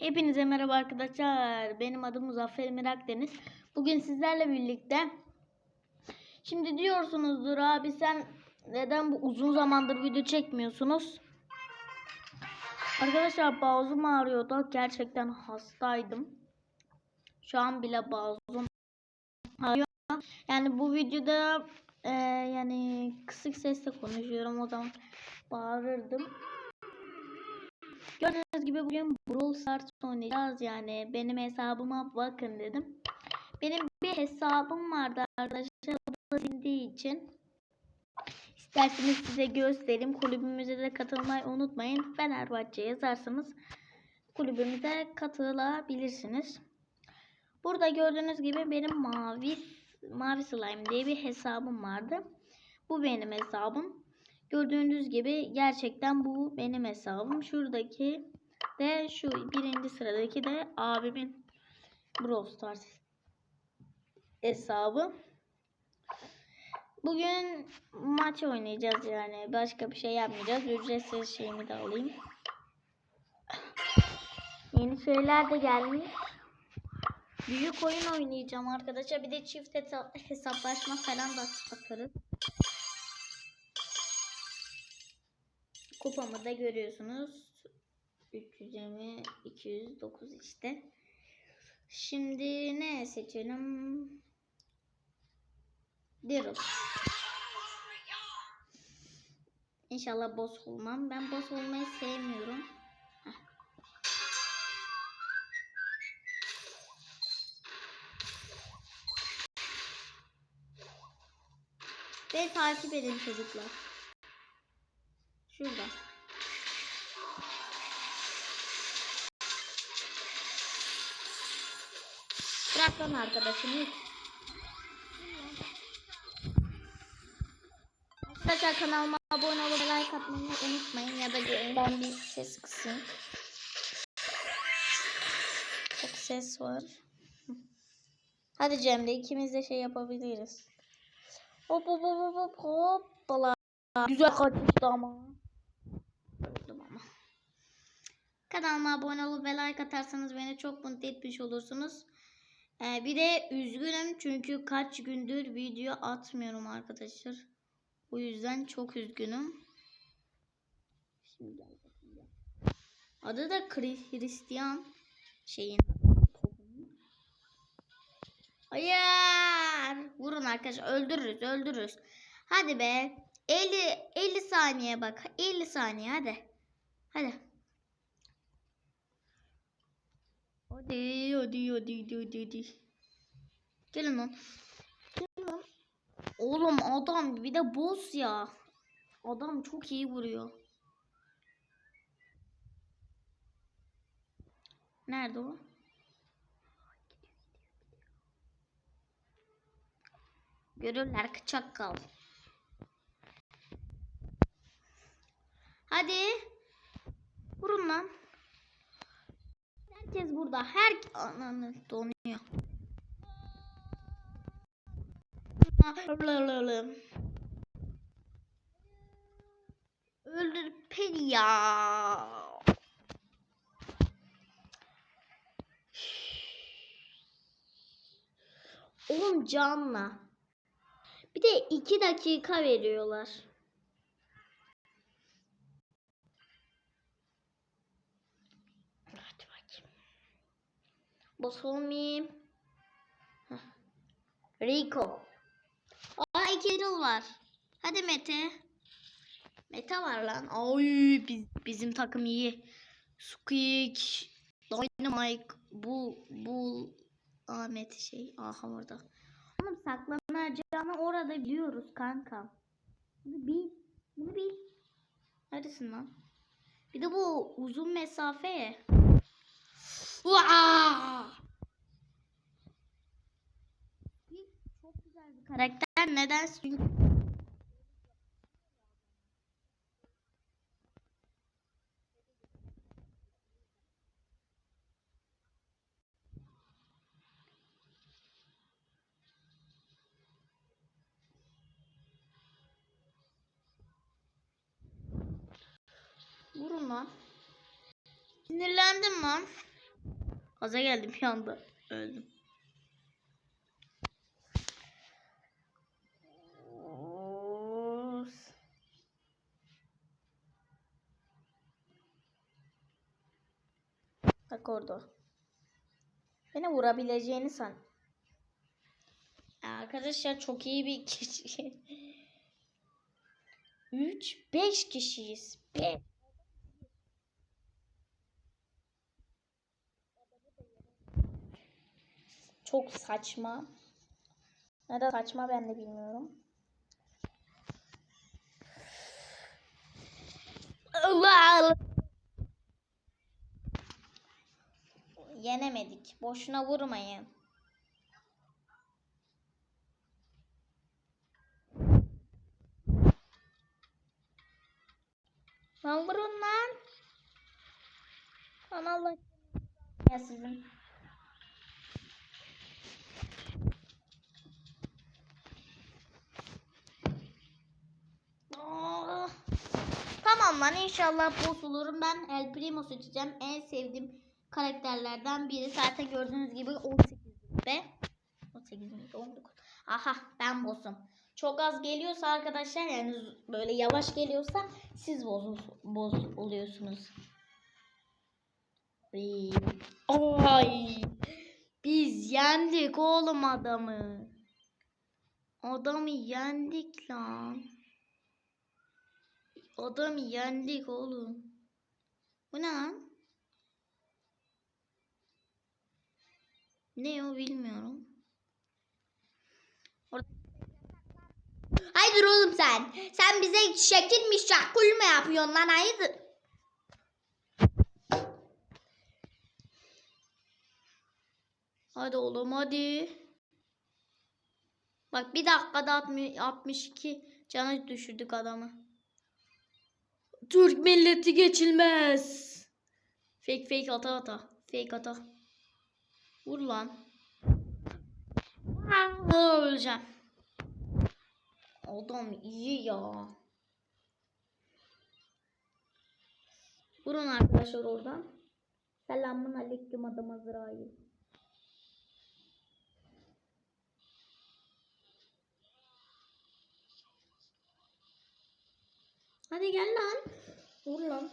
Hepinize merhaba arkadaşlar. Benim adım Muzaffer Emir Akdeniz. Bugün sizlerle birlikte Şimdi diyorsunuzdur abi sen neden bu uzun zamandır video çekmiyorsunuz? Arkadaşlar boğazım ağrıyordu. Gerçekten hastaydım. Şu an bile boğazım ağrıyor. Yani bu videoda e, yani kısık sesle konuşuyorum. O zaman bağırırdım. Gördüğünüz gibi bugün Brawl Stars oynayacağız yani. Benim hesabıma bakın dedim. Benim bir hesabım vardı arkadaşlar. Sildiği için. İsterseniz size göstereyim. Kulübümüze de katılmayı unutmayın. Fenerbahçe yazarsanız kulübümüze katılabilirsiniz. Burada gördüğünüz gibi benim mavi mavi slime diye bir hesabım vardı. Bu benim hesabım. Gördüğünüz gibi gerçekten bu benim hesabım. Şuradaki de şu birinci sıradaki de abimin Brawl Stars hesabı. Bugün maç oynayacağız yani. Başka bir şey yapmayacağız. Ücretsiz şeyimi de alayım. Yeni şeyler de gelmiş. Büyük oyun oynayacağım arkadaşlar. Bir de çift hesa- hesaplaşma falan da atarız. Kupamı da görüyorsunuz. 320, 209 işte. Şimdi ne seçelim? Daryl. İnşallah boss olmam. Ben boss olmayı sevmiyorum. Heh. Beni takip edin çocuklar. Şurada. Bırak lan arkadaşım hiç. Arkadaşlar kanalıma abone olup like atmayı unutmayın ya da ben bir ses kısayım. Çok ses var. Hadi Cemre ikimiz de şey yapabiliriz. Hop hop hop hop hop hoppala. Güzel kaçmıştı ama. Öldüm ama. Kanalıma abone olup ve like atarsanız beni çok mutlu etmiş olursunuz. Ee, bir de üzgünüm çünkü kaç gündür video atmıyorum arkadaşlar. O yüzden çok üzgünüm. Adı da Hristiyan şeyin. Hayır. Vurun arkadaşlar öldürürüz öldürürüz. Hadi be. 50 50 saniye bak. 50 saniye hadi. Hadi. Hadi hadi hadi hadi hadi. hadi. Gelin lan. Gelin lan. Oğlum adam bir de boss ya. Adam çok iyi vuruyor. Nerede o? Görürler kıçak kal. Hadi. Vurun lan. Herkes burada. Her ananı donuyor. Öldür beni ya. On canla. Bir de iki dakika veriyorlar. Heh. Rico. Aa iki yıl var. Hadi Mete. Mete var lan. Ay biz, bizim takım iyi. Squeak. Dynamite. Bu bu Ahmet şey. Aha orada. Oğlum saklanacağını orada biliyoruz kanka. Bunu bil. Bunu bil. Neredesin lan? Bir de bu uzun mesafe. Vaa! Çok güzel bir karakter. Neden? Çünkü Vurun lan. Sinirlendim lan. Gaza geldim bir anda. Öldüm. Bak orada. Beni vurabileceğini san. Arkadaşlar çok iyi bir kişi. 3 5 kişiyiz. 5 Çok saçma. Neden saçma ben de bilmiyorum. Allah Allah. Yenemedik. Boşuna vurmayın. Lan vurun lan. Lan Allah. Ya sizin. Aa. Tamam lan inşallah boss olurum. Ben El Primo seçeceğim. En sevdiğim karakterlerden biri. Zaten gördüğünüz gibi 18'de. 18 miydi? 19. Aha ben boss'um. Çok az geliyorsa arkadaşlar yani böyle yavaş geliyorsa siz boz, boz oluyorsunuz. Ay. Biz yendik oğlum adamı. Adamı yendik lan. Adamı yendik oğlum. Bu ne lan? Ne o bilmiyorum. Orada... Haydır oğlum sen. Sen bize şekil mi şakul mu yapıyorsun lan hayırdır? Hadi oğlum hadi. Bak bir dakikada 60 62 canı düşürdük adamı. Türk milleti geçilmez. Fake fake ata ata. Fake ata. Vur lan. Aa, Öleceğim. Adam iyi ya. Vurun arkadaşlar oradan. Selamun aleyküm adam Azrail. Hadi gel lan. Vur lan.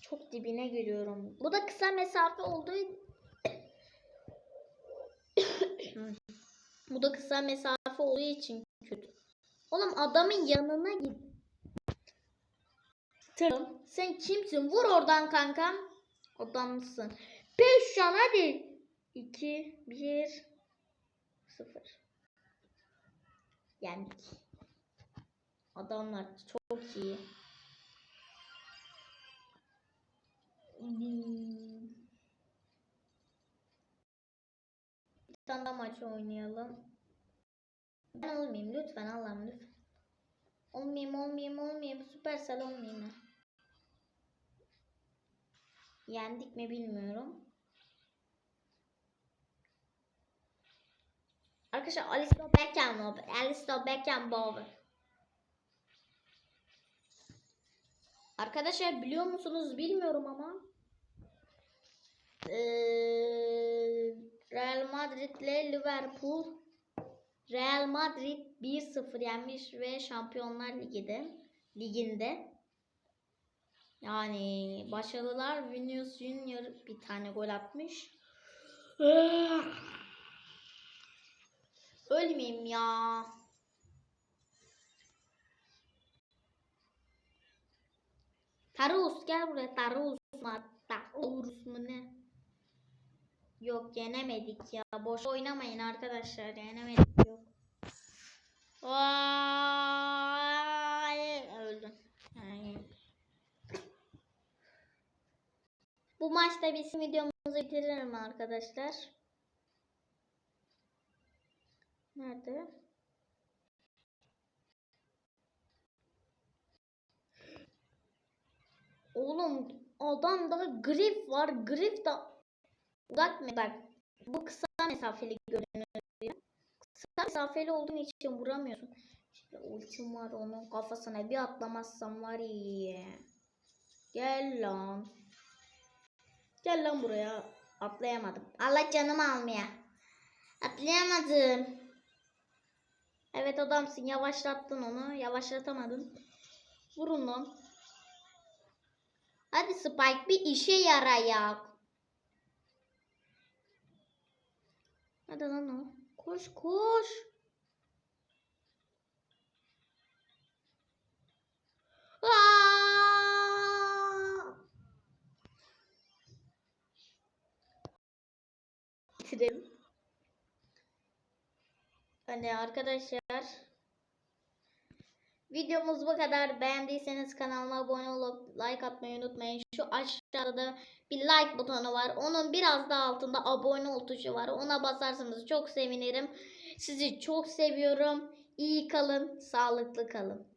Çok dibine geliyorum. Bu da kısa mesafe olduğu Bu da kısa mesafe olduğu için kötü. Oğlum adamın yanına git. Tırım. Sen kimsin? Vur oradan kankam. Adamsın. 5 can hadi. 2 1 0 Yendik. Adamlar çok iyi. Daha maç oynayalım. Ben olmayayım lütfen Allah'ım lütfen. Olmayayım olmayayım olmayayım. Süpersel olmayayım. ben. Yendik mi bilmiyorum. Arkadaşlar Alistair Beckham? Alistair Beckham Bauer. Arkadaşlar biliyor musunuz bilmiyorum ama eee, Real Madrid ile Liverpool Real Madrid 1-0 yenmiş ve Şampiyonlar Ligi'de liginde yani başarılılar Vinicius Junior bir tane gol atmış. Ölmeyeyim ya. Tarus gel buraya Tarus mu? Tarus mu ne? Yok yenemedik ya. Boş oynamayın arkadaşlar. Yenemedik yok. Vay öldüm. Bu maçta bizim videomuzu bitiririm arkadaşlar. Nerede? Oğlum adamda grif var. Grif da uzak? Bak bu kısa mesafeli görünüyor. Kısa mesafeli olduğun için vuramıyorsun. Şimdi ultim var onun kafasına bir atlamazsam var ya. Gel lan. Gel lan buraya. Atlayamadım. Allah canımı almaya. Atlayamadım. Evet adamsın. Yavaşlattın onu. Yavaşlatamadın. Vurun lan. Hadi Spike bir işe yarayak. Hadi lan o. Koş koş. Bitirelim. Hani arkadaşlar videomuz bu kadar. Beğendiyseniz kanalıma abone olup like atmayı unutmayın. Şu aşağıda da bir like butonu var. Onun biraz da altında abone ol tuşu var. Ona basarsanız çok sevinirim. Sizi çok seviyorum. İyi kalın, sağlıklı kalın.